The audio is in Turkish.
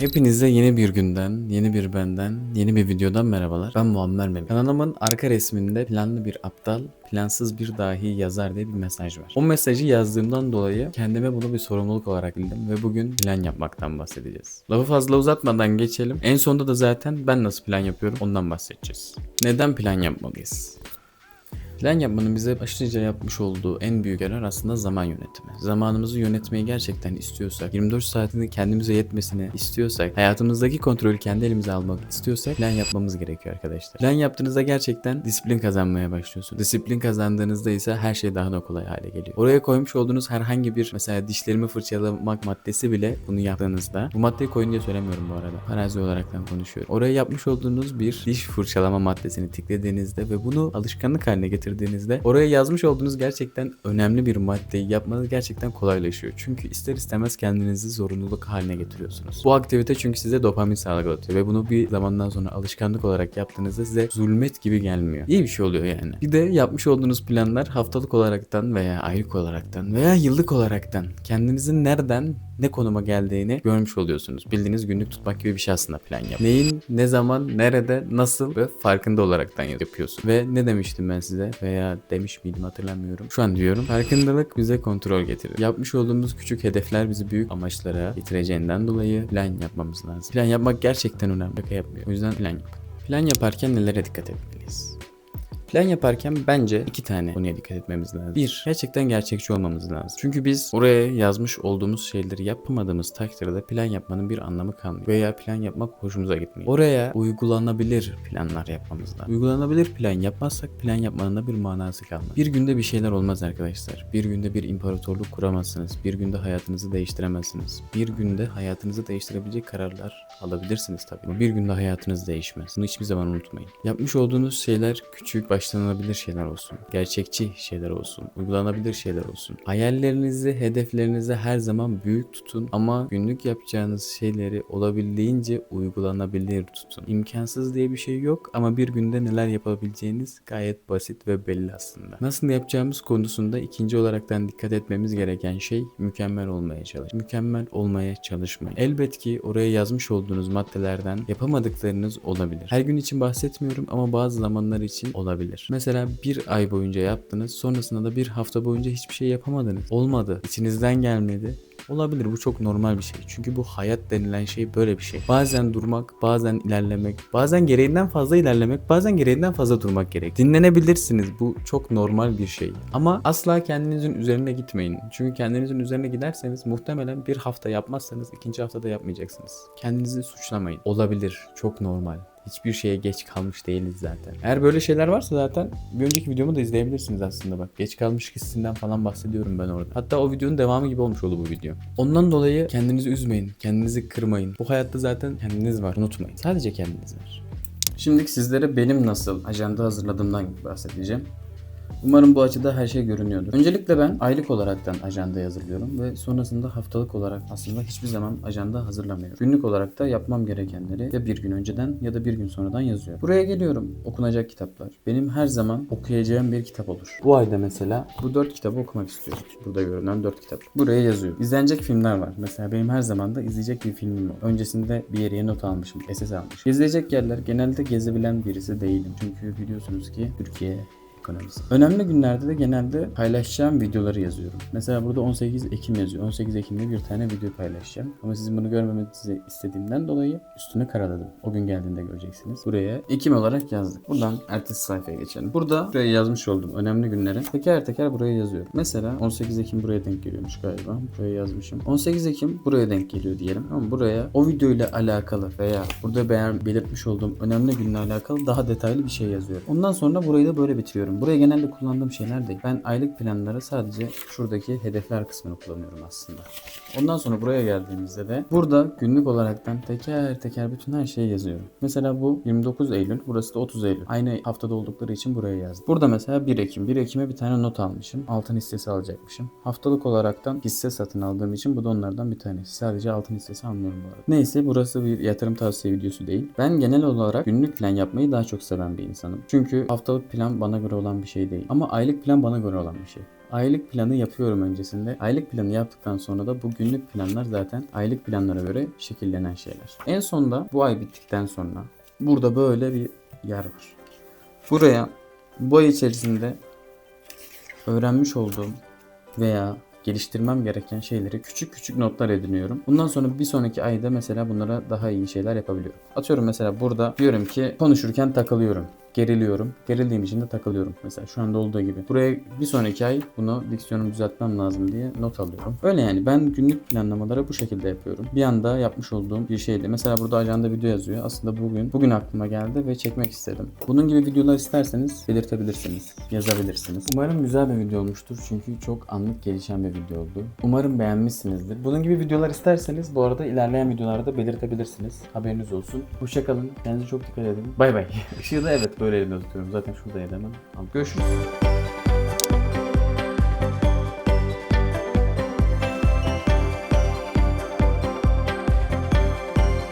Hepinize yeni bir günden, yeni bir benden, yeni bir videodan merhabalar. Ben Muammer Mehmet. Kanalımın arka resminde planlı bir aptal, plansız bir dahi yazar diye bir mesaj var. O mesajı yazdığımdan dolayı kendime bunu bir sorumluluk olarak bildim ve bugün plan yapmaktan bahsedeceğiz. Lafı fazla uzatmadan geçelim. En sonunda da zaten ben nasıl plan yapıyorum ondan bahsedeceğiz. Neden plan yapmalıyız? Plan yapmanın bize başlıca yapmış olduğu en büyük yarar aslında zaman yönetimi. Zamanımızı yönetmeyi gerçekten istiyorsak, 24 saatini kendimize yetmesini istiyorsak, hayatımızdaki kontrolü kendi elimize almak istiyorsak plan yapmamız gerekiyor arkadaşlar. Plan yaptığınızda gerçekten disiplin kazanmaya başlıyorsun. Disiplin kazandığınızda ise her şey daha da kolay hale geliyor. Oraya koymuş olduğunuz herhangi bir mesela dişlerimi fırçalamak maddesi bile bunu yaptığınızda bu maddeyi koyun diye söylemiyorum bu arada. Farazi olaraktan konuşuyorum. Oraya yapmış olduğunuz bir diş fırçalama maddesini tıkladığınızda ve bunu alışkanlık haline getirdiğinizde oraya yazmış olduğunuz gerçekten önemli bir maddeyi yapmanız gerçekten kolaylaşıyor. Çünkü ister istemez kendinizi zorunluluk haline getiriyorsunuz. Bu aktivite çünkü size dopamin salgılatıyor ve bunu bir zamandan sonra alışkanlık olarak yaptığınızda size zulmet gibi gelmiyor. İyi bir şey oluyor yani. Bir de yapmış olduğunuz planlar haftalık olaraktan veya aylık olaraktan veya yıllık olaraktan kendinizin nereden ne konuma geldiğini görmüş oluyorsunuz. Bildiğiniz günlük tutmak gibi bir şey aslında plan yap. Neyin, ne zaman, nerede, nasıl ve farkında olaraktan yapıyorsun. Ve ne demiştim ben size veya demiş miydim hatırlamıyorum. Şu an diyorum. Farkındalık bize kontrol getirir. Yapmış olduğumuz küçük hedefler bizi büyük amaçlara getireceğinden dolayı plan yapmamız lazım. Plan yapmak gerçekten önemli. Yapmıyor. O yüzden plan yapın. Plan yaparken nelere dikkat etmeliyiz? Plan yaparken bence iki tane konuya dikkat etmemiz lazım. Bir, gerçekten gerçekçi olmamız lazım. Çünkü biz oraya yazmış olduğumuz şeyleri yapamadığımız takdirde plan yapmanın bir anlamı kalmıyor. Veya plan yapmak hoşumuza gitmiyor. Oraya uygulanabilir planlar yapmamız lazım. Uygulanabilir plan yapmazsak plan yapmanın da bir manası kalmaz. Bir günde bir şeyler olmaz arkadaşlar. Bir günde bir imparatorluk kuramazsınız. Bir günde hayatınızı değiştiremezsiniz. Bir günde hayatınızı değiştirebilecek kararlar alabilirsiniz tabii. Bir günde hayatınız değişmez. Bunu hiçbir zaman unutmayın. Yapmış olduğunuz şeyler küçük, başlanılabilir şeyler olsun. Gerçekçi şeyler olsun. Uygulanabilir şeyler olsun. Hayallerinizi, hedeflerinizi her zaman büyük tutun ama günlük yapacağınız şeyleri olabildiğince uygulanabilir tutun. İmkansız diye bir şey yok ama bir günde neler yapabileceğiniz gayet basit ve belli aslında. Nasıl yapacağımız konusunda ikinci olaraktan dikkat etmemiz gereken şey mükemmel olmaya çalış. Mükemmel olmaya çalışmayın. Elbet ki oraya yazmış olduğunuz maddelerden yapamadıklarınız olabilir. Her gün için bahsetmiyorum ama bazı zamanlar için olabilir. Mesela bir ay boyunca yaptınız sonrasında da bir hafta boyunca hiçbir şey yapamadınız. Olmadı. İçinizden gelmedi. Olabilir bu çok normal bir şey. Çünkü bu hayat denilen şey böyle bir şey. Bazen durmak, bazen ilerlemek, bazen gereğinden fazla ilerlemek, bazen gereğinden fazla durmak gerek. Dinlenebilirsiniz. Bu çok normal bir şey. Ama asla kendinizin üzerine gitmeyin. Çünkü kendinizin üzerine giderseniz muhtemelen bir hafta yapmazsanız ikinci haftada yapmayacaksınız. Kendinizi suçlamayın. Olabilir. Çok normal. Hiçbir şeye geç kalmış değiliz zaten. Eğer böyle şeyler varsa zaten bir önceki videomu da izleyebilirsiniz aslında bak. Geç kalmış hissinden falan bahsediyorum ben orada. Hatta o videonun devamı gibi olmuş oldu bu video. Ondan dolayı kendinizi üzmeyin. Kendinizi kırmayın. Bu hayatta zaten kendiniz var. Unutmayın. Sadece kendiniz var. Şimdi sizlere benim nasıl ajanda hazırladığımdan bahsedeceğim. Umarım bu açıda her şey görünüyordur. Öncelikle ben aylık olaraktan ajanda hazırlıyorum ve sonrasında haftalık olarak aslında hiçbir zaman ajanda hazırlamıyorum. Günlük olarak da yapmam gerekenleri ya bir gün önceden ya da bir gün sonradan yazıyorum. Buraya geliyorum okunacak kitaplar. Benim her zaman okuyacağım bir kitap olur. Bu ayda mesela bu dört kitabı okumak istiyorum. Burada görünen dört kitap. Buraya yazıyorum. İzlenecek filmler var. Mesela benim her zaman da izleyecek bir filmim var. Öncesinde bir yere not almışım. SS almışım. Gezilecek yerler genelde gezebilen birisi değilim. Çünkü biliyorsunuz ki Türkiye ekonomisi. Önemli günlerde de genelde paylaşacağım videoları yazıyorum. Mesela burada 18 Ekim yazıyor. 18 Ekim'de bir tane video paylaşacağım. Ama sizin bunu görmemenizi istediğimden dolayı üstünü karaladım. O gün geldiğinde göreceksiniz. Buraya Ekim olarak yazdık. Buradan ertesi sayfaya geçelim. Burada buraya yazmış olduğum önemli günleri teker teker buraya yazıyorum. Mesela 18 Ekim buraya denk geliyormuş galiba. Buraya yazmışım. 18 Ekim buraya denk geliyor diyelim. Ama buraya o video ile alakalı veya burada beğen belirtmiş olduğum önemli günle alakalı daha detaylı bir şey yazıyorum. Ondan sonra burayı da böyle bitiriyorum. Buraya genelde kullandığım şeyler değil. Ben aylık planları sadece şuradaki hedefler kısmını kullanıyorum aslında. Ondan sonra buraya geldiğimizde de burada günlük olaraktan teker teker bütün her şeyi yazıyorum. Mesela bu 29 Eylül, burası da 30 Eylül. Aynı haftada oldukları için buraya yazdım. Burada mesela 1 Ekim. 1 Ekim'e bir tane not almışım. Altın hissesi alacakmışım. Haftalık olaraktan hisse satın aldığım için bu da onlardan bir tanesi. Sadece altın hissesi almıyorum bu arada. Neyse burası bir yatırım tavsiye videosu değil. Ben genel olarak günlük plan yapmayı daha çok seven bir insanım. Çünkü haftalık plan bana göre olan bir şey değil. Ama aylık plan bana göre olan bir şey. aylık planı yapıyorum öncesinde. Aylık planı yaptıktan sonra da bu günlük planlar zaten aylık planlara göre şekillenen şeyler. En sonda bu ay bittikten sonra burada böyle bir yer var. Buraya bu ay içerisinde öğrenmiş olduğum veya geliştirmem gereken şeyleri küçük küçük notlar ediniyorum. Bundan sonra bir sonraki ayda mesela bunlara daha iyi şeyler yapabiliyorum. Atıyorum mesela burada diyorum ki konuşurken takılıyorum. Geriliyorum. Gerildiğim için de takılıyorum. Mesela şu anda olduğu gibi. Buraya bir sonraki ay bunu diksiyonumu düzeltmem lazım diye not alıyorum. Öyle yani ben günlük planlamaları bu şekilde yapıyorum. Bir anda yapmış olduğum bir şeydi. Mesela burada ajanda video yazıyor. Aslında bugün bugün aklıma geldi ve çekmek istedim. Bunun gibi videolar isterseniz belirtebilirsiniz. Yazabilirsiniz. Umarım güzel bir video olmuştur. Çünkü çok anlık gelişen bir video oldu. Umarım beğenmişsinizdir. Bunun gibi videolar isterseniz bu arada ilerleyen videolarda belirtebilirsiniz. Haberiniz olsun. Hoşçakalın. Kendinize çok dikkat edin. Bay bay. Işığı da evet böyle elimde tutuyorum. Zaten şurada edemem. Görüşürüz.